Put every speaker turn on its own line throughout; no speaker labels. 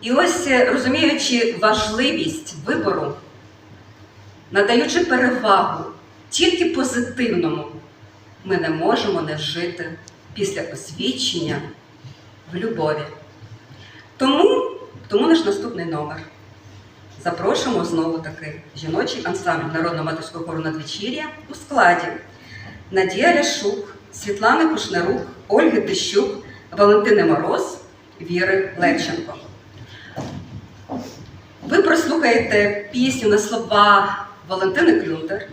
І ось е, розуміючи важливість вибору, надаючи перевагу тільки позитивному, ми не можемо не жити після освічення в любові. Тому, тому наш наступний номер. Запрошуємо знову таки жіночий ансамбль народного матерського хору надвечір'я у складі Надія Ляшук, Світлани Кушнерук, Ольги Тищук, Валентини Мороз, Віри Левченко. Ви прослухаєте пісню на слова Валентини Клюнтер,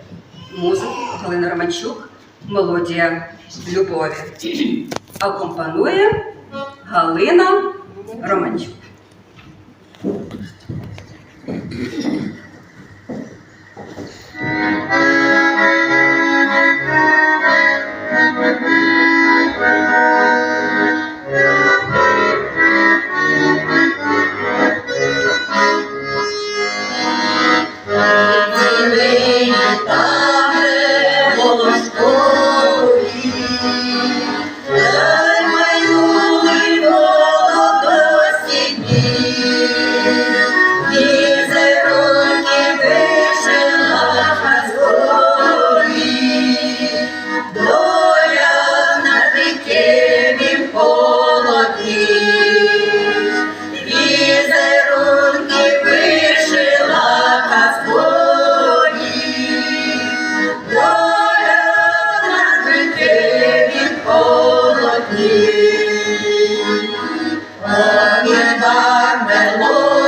музику Галини Романчук, мелодія любові. Акомпанує Галина Романчук.
Amen, Lord.